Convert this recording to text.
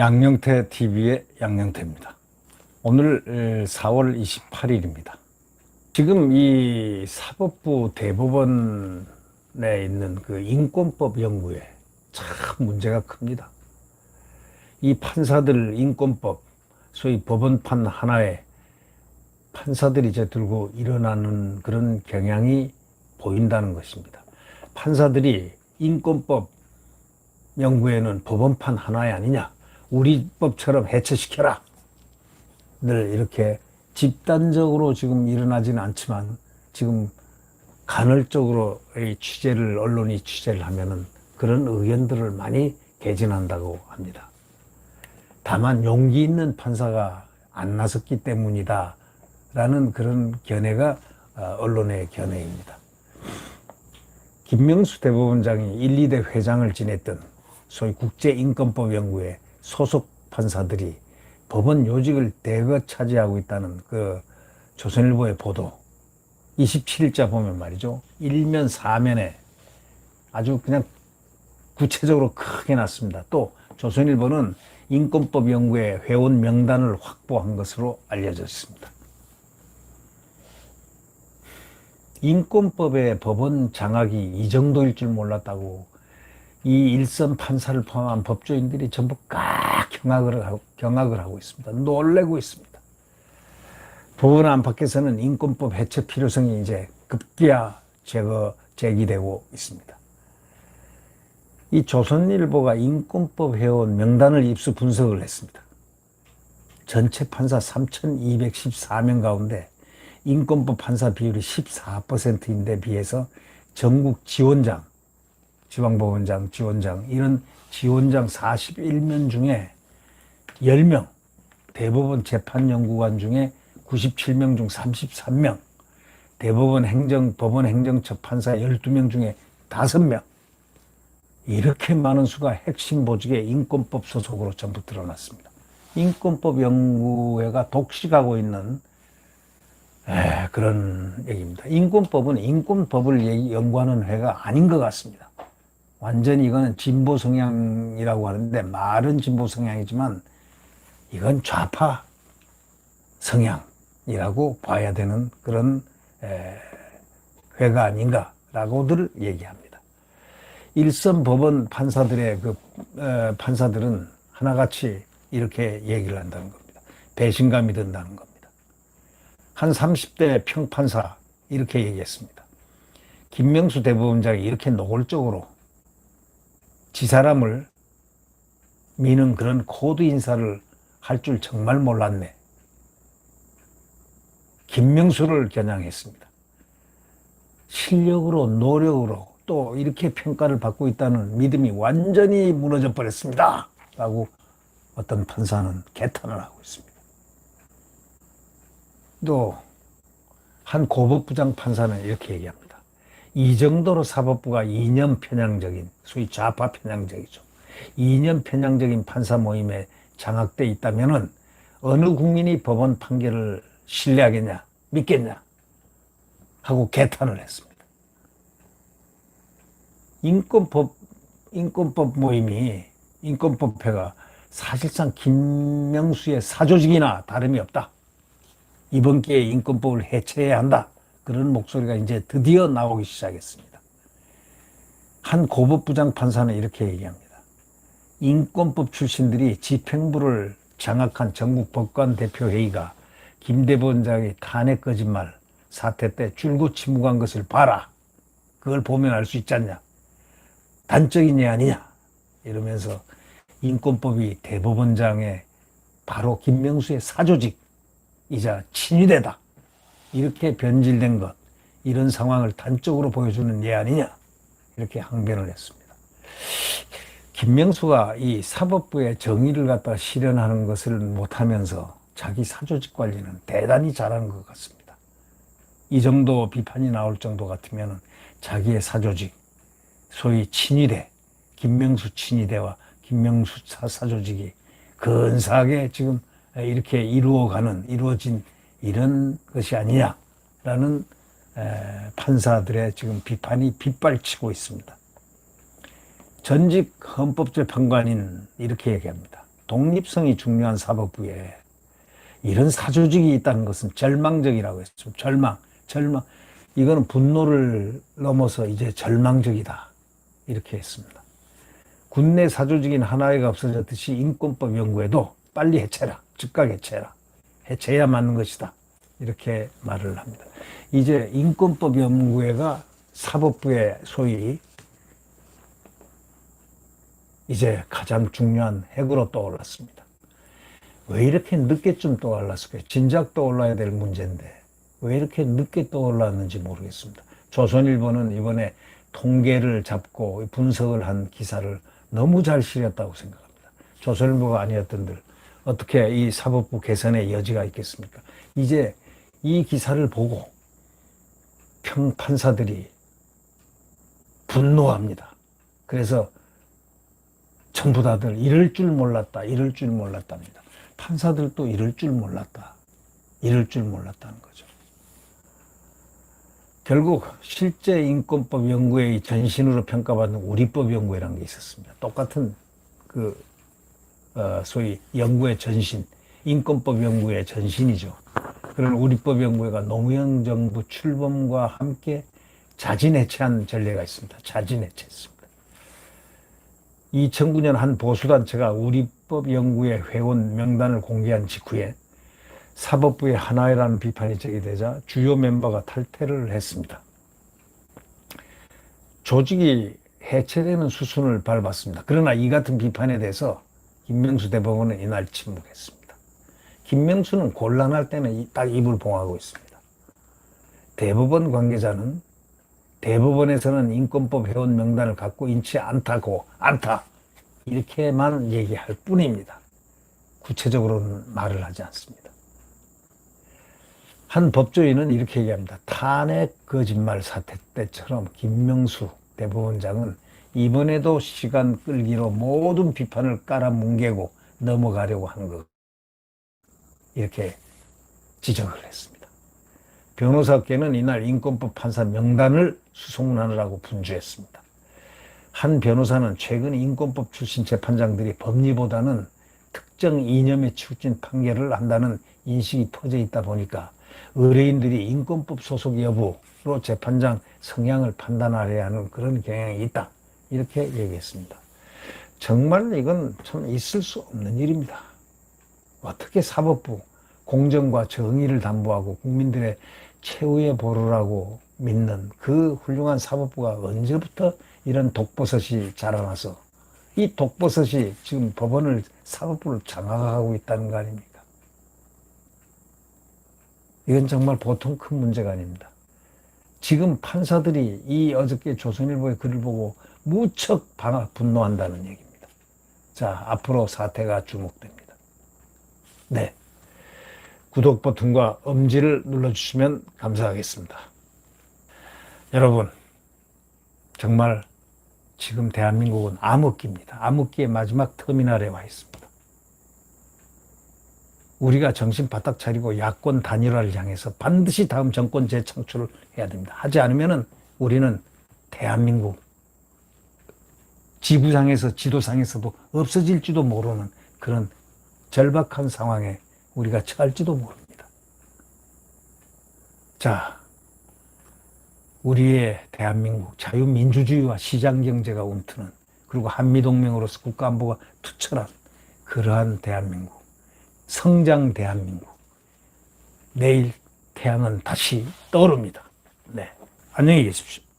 양영태 TV의 양영태입니다. 오늘 4월 28일입니다. 지금 이 사법부 대법원에 있는 그 인권법 연구에 참 문제가 큽니다. 이 판사들 인권법, 소위 법원판 하나에 판사들이 이제 들고 일어나는 그런 경향이 보인다는 것입니다. 판사들이 인권법 연구에는 법원판 하나에 아니냐. 우리 법처럼 해체시켜라. 늘 이렇게 집단적으로 지금 일어나지는 않지만 지금 간헐적으로 이 취재를, 언론이 취재를 하면은 그런 의견들을 많이 개진한다고 합니다. 다만 용기 있는 판사가 안 나섰기 때문이다. 라는 그런 견해가 어, 언론의 견해입니다. 김명수 대법원장이 1, 2대 회장을 지냈던 소위 국제인권법 연구회 소속 판사들이 법원 요직을 대거 차지하고 있다는 그 조선일보의 보도 27일자 보면 말이죠. 1면 4면에 아주 그냥 구체적으로 크게 났습니다. 또 조선일보는 인권법 연구회 회원 명단을 확보한 것으로 알려졌습니다. 인권법의 법원 장악이 이 정도일 줄 몰랐다고 이 일선 판사를 포함한 법조인들이 전부 깍 경악을 하고, 경악을 하고 있습니다. 놀래고 있습니다. 법원 안팎에서는 인권법 해체 필요성이 이제 급기야 제거, 제기되고 있습니다. 이 조선일보가 인권법 회원 명단을 입수 분석을 했습니다. 전체 판사 3,214명 가운데 인권법 판사 비율이 14%인데 비해서 전국 지원장, 지방법원장, 지원장 이런 지원장 41명 중에 10명, 대법원 재판연구관 중에 97명 중 33명, 대법원 행정, 법원 행정처 판사 12명 중에 5명, 이렇게 많은 수가 핵심 보직의 인권법 소속으로 전부 드러났습니다. 인권법 연구회가 독식하고 있는 에, 그런 얘기입니다. 인권법은 인권법을 연구하는 회가 아닌 것 같습니다. 완전히 이거는 진보 성향이라고 하는데 말은 진보 성향이지만 이건 좌파 성향이라고 봐야 되는 그런 에, 회가 아닌가라고들 얘기합니다. 일선 법원 판사들의 그 에, 판사들은 하나같이 이렇게 얘기를 한다는 겁니다. 배신감이 든다는 겁니다. 한 30대 평판사 이렇게 얘기했습니다. 김명수 대법원장이 이렇게 노골적으로 지 사람을 미는 그런 코드 인사를 할 줄 정말 몰랐네. 김명수를 겨냥했습니다. 실력으로 노력으로 또 이렇게 평가를 받고 있다는 믿음이 완전히 무너져 버렸습니다. 라고 어떤 판사는 개탄을 하고 있습니다. 또 한 고법부장 판사는 이렇게 얘기합니다. 이 정도로 사법부가 이념 편향적인 소위 좌파 편향적이죠. 이념 편향적인 판사 모임에 장악돼 있다면은 어느 국민이 법원 판결을 신뢰하겠냐, 믿겠냐 하고 개탄을 했습니다. 인권법 인권법 모임이 인권법회가 사실상 김명수의 사조직이나 다름이 없다. 이번 기회에 인권법을 해체해야 한다. 그런 목소리가 이제 드디어 나오기 시작했습니다. 한 고법부장 판사는 이렇게 얘기합니다. 인권법 출신들이 집행부를 장악한 전국 법관 대표회의가 김 대법원장의 탄핵 거짓말 사태 때 줄곧 침묵한 것을 봐라. 그걸 보면 알 수 있지 않냐. 단적인 예 아니냐. 이러면서 인권법이 대법원장의 바로 김명수의 사조직 이자 친위대다. 이렇게 변질된 것, 이런 상황을 단적으로 보여주는 예 아니냐. 이렇게 항변을 했습니다. 김명수가 이 사법부의 정의를 갖다 실현하는 것을 못하면서 자기 사조직 관리는 대단히 잘하는 것 같습니다. 이 정도 비판이 나올 정도 같으면 자기의 사조직, 소위 친위대, 김명수 친위대와 김명수 사조직이 근사하게 지금 이렇게 이루어가는, 이루어진 이런 것이 아니냐라는 판사들의 지금 비판이 빗발치고 있습니다. 전직 헌법재판관인 이렇게 얘기합니다. 독립성이 중요한 사법부에 이런 사조직이 있다는 것은 절망적이라고 했죠. 절망, 절망. 이거는 분노를 넘어서 이제 절망적이다. 이렇게 했습니다. 군내 사조직인 하나회가 없어졌듯이 인권법 연구에도 빨리 해체라. 즉각 해체라. 해체해야 맞는 것이다. 이렇게 말을 합니다. 이제 인권법 연구회가 사법부의 소위 이제 가장 중요한 핵으로 떠올랐습니다. 왜 이렇게 늦게쯤 떠올랐을까요? 진작 떠올라야 될 문제인데 왜 이렇게 늦게 떠올랐는지 모르겠습니다. 조선일보는 이번에 통계를 잡고 분석을 한 기사를 너무 잘 실었다고 생각합니다. 조선일보가 아니었던들 어떻게 이 사법부 개선의 여지가 있겠습니까? 이제 이 기사를 보고 평 판사들이 분노합니다. 그래서 전부 다들 이럴 줄 몰랐다, 이럴 줄 몰랐답니다. 판사들도 이럴 줄 몰랐다, 이럴 줄 몰랐다는 거죠. 결국 실제 인권법 연구회의 전신으로 평가받는 우리법 연구회라는 게 있었습니다. 똑같은 그 어, 소위 연구의 전신, 인권법 연구의 전신이죠. 그런 우리법 연구회가 노무현 정부 출범과 함께 자진 해체한 전례가 있습니다. 자진 해체했습니다. 2009년 한 보수단체가 우리법 연구회 회원 명단을 공개한 직후에 사법부의 하나회라는 비판이 제기되자 주요 멤버가 탈퇴를 했습니다. 조직이 해체되는 수순을 밟았습니다. 그러나 이 같은 비판에 대해서 김명수 대법원은 이날 침묵했습니다. 김명수는 곤란할 때는 딱 입을 봉하고 있습니다. 대법원 관계자는 대법원에서는 인권법 회원 명단을 갖고 있지 않다고 않다 이렇게만 얘기할 뿐입니다. 구체적으로는 말을 하지 않습니다. 한 법조인은 이렇게 얘기합니다. 탄핵 거짓말 사태 때처럼 김명수 대법원장은 이번에도 시간 끌기로 모든 비판을 깔아 뭉개고 넘어가려고 한 것. 이렇게 지적을 했습니다. 변호사께는 이날 인권법 판사 명단을 수송하느라고 분주했습니다. 한 변호사는 최근 인권법 출신 재판장들이 법리보다는 특정 이념에 치우친 판결을 한다는 인식이 퍼져 있다 보니까 의뢰인들이 인권법 소속 여부로 재판장 성향을 판단하려 하는 그런 경향이 있다. 이렇게 얘기했습니다. 정말 이건 참 있을 수 없는 일입니다. 어떻게 사법부 공정과 정의를 담보하고 국민들의 최후의 보루라고 믿는 그 훌륭한 사법부가 언제부터 이런 독버섯이 자라나서 이 독버섯이 지금 법원을 사법부를 장악하고 있다는 거 아닙니까? 이건 정말 보통 큰 문제가 아닙니다. 지금 판사들이 이 어저께 조선일보의 글을 보고 무척 방학 분노한다는 얘기입니다. 자, 앞으로 사태가 주목됩니다. 네. 구독 버튼과 엄지를 눌러주시면 감사하겠습니다. 여러분, 정말 지금 대한민국은 암흑기입니다. 암흑기의 마지막 터미널에 와 있습니다. 우리가 정신 바짝 차리고 야권 단일화를 향해서 반드시 다음 정권 재창출을 해야 됩니다. 하지 않으면 우리는 대한민국 지구상에서 지도상에서도 없어질지도 모르는 그런 절박한 상황에 우리가 처할지도 모릅니다. 자, 우리의 대한민국 자유민주주의와 시장경제가 움트는 그리고 한미동맹으로서 국가안보가 투철한 그러한 대한민국 성장 대한민국 내일 태양은 다시 떠오릅니다. 네, 안녕히 계십시오.